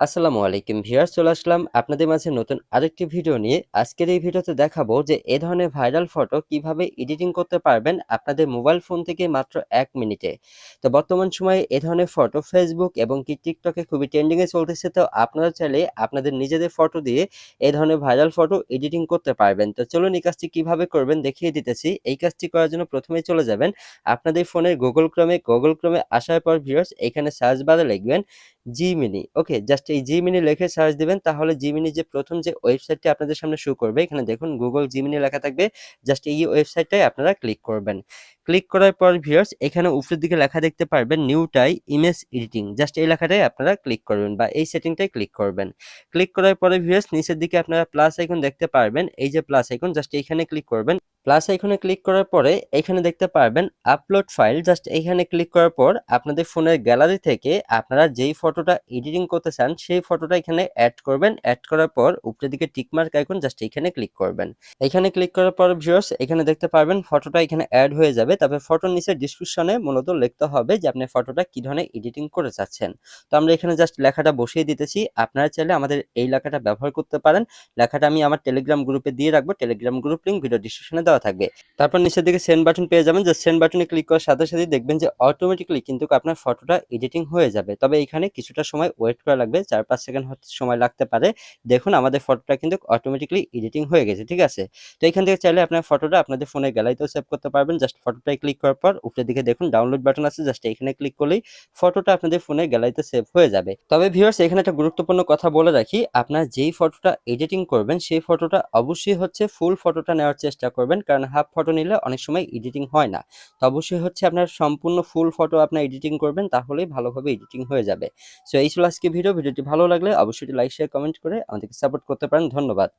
আসসালামু আলাইকুম ভিউয়ার্স, চলে আসলাম আপনাদের মাঝে নতুন আরেকটি ভিডিও নিয়ে। আজকের এই ভিডিওতে দেখাবো যে এ ধরনের ভাইরাল ফটো কীভাবে এডিটিং করতে পারবেন আপনাদের মোবাইল ফোন থেকে মাত্র এক মিনিটে। তো বর্তমান সময়ে এ ধরনের ফটো ফেসবুক এবং কি টিকটকে খুবই ট্রেন্ডিংয়ে চলতেছে, তো আপনারা চাইলে আপনাদের নিজেদের ফটো দিয়ে এ ধরনের ভাইরাল ফটো এডিটিং করতে পারবেন। তো চলুন এই কাজটি কীভাবে করবেন দেখিয়ে দিতেছি। এই কাজটি করার জন্য প্রথমেই চলে যাবেন আপনাদের ফোনের গুগল ক্রমে গুগল ক্রমে আসার পর ভিউয়ার্স, এখানে সার্চ বারে লিখবেন জিমিনি ওকে জাস্ট এই জিমিনি লিখে সার্চ দিবেন, তাহলে জিমিনি যে প্রথম যে ওয়েবসাইটটি আপনাদের সামনে শো করবে, এখানে দেখুন গুগল জিমিনি লেখা থাকবে জাস্ট এই ওয়েবসাইটটাই আপনারা ক্লিক করবেন। ক্লিক করার পর ভিউয়ার্স এখানে উপরের দিকে লেখা দেখতে পারবেন new tie image editing just এই লেখাটাই আপনারা ক্লিক করবেন বা এই সেটিংটাই ক্লিক করবেন। ক্লিক করার পরে ভিউয়ার্স নিচের দিকে আপনারা প্লাস আইকন দেখতে পারবেন, এই যে প্লাস আইকন জাস্ট এইখানে ক্লিক করবেন। প্লাস আইকনে ক্লিক করার পরে এখানে দেখতে পারবেন আপলোড ফাইল জাস্ট এখানে ক্লিক করার পর আপনাদের ফোনের গ্যালারি থেকে আপনারা যেই ফটোটা এডিটিং করতে চান, সেই ফটোটা এখানে অ্যাড করবেন। অ্যাড করার পর উপরের দিকে টিকমার্ক আইকন জাস্ট এখানে ক্লিক করবেন। এখানে ক্লিক করার পর ভিউয়ার্স এখানে দেখতে পারবেন ফটোটা এখানে অ্যাড হয়ে যাবে। তারপর ফটোর নিচে ডিসক্রিপশনে মূলত লিখতে হবে যে আপনি ফটোটা কি ধরনের এডিটিং করে চাচ্ছেন তো আমরা এখানে জাস্ট লেখাটা বসিয়ে দিতেছি। আপনারা চাইলে আমাদের এই লেখাটা ব্যবহার করতে পারেন। লেখাটা আমি আমার টেলিগ্রাম গ্রুপে দিয়ে রাখব। টেলিগ্রাম গ্রুপ লিঙ্ক ভিডিও ডিসক্রিপশনে দেওয়া থাকবে। তারপর নিচের দিকে সেন্ড বাটন পেয়ে যাবেন। যে সেন্ড বাটনে ক্লিক করার সাথে সাথে দেখবেন যে অটোমেটিকলি কিন্তু আপনার ফটোটা এডিটিং হয়ে যাবে। তবে এখানে কিছুটা সময় ওয়েট করা লাগবে। চার পাঁচ সেকেন্ড সময় লাগতে পারে। দেখুন, আমাদের ফটোটা কিন্তু অটোমেটিকলি এডিটিং হয়ে গেছে, ঠিক আছে? তো এখান থেকে চাইলে আপনার ফটোটা আপনাদের ফোনে গ্যালারিতেও সেভ করতে পারবেন। জাস্ট ফটোটাই ক্লিক করার পর উপরের দিকে দেখুন ডাউনলোড বাটন আছে। জাস্ট এখানে ক্লিক করলেই ফটোটা আপনাদের ফোনে গ্যালারিতে সেভ হয়ে যাবে। তবে ভিউয়ার্স এখানে একটা গুরুত্বপূর্ণ কথা বলে রাখি। আপনার যেই ফটোটা এডিটিং করবেন, সেই ফটোটা অবশ্যই হচ্ছে ফুল ফটোটা নেওয়ার চেষ্টা করবেন। কারণ হাফ ফটো নিলে অনেক সময় এডিটিং হয় না। তো অবশ্যই হচ্ছে আপনার সম্পূর্ণ ফুল ফটো আপনার এডিটিং করবেন, তাহলেই ভালোভাবে এডিটিং হয়ে যাবে। সো এই ছিল আজকে ভিডিও ভিডিওটি ভালো লাগলে অবশ্যই লাইক শেয়ার কমেন্ট করে আমাদেরকে সাপোর্ট করতে পারেন। ধন্যবাদ।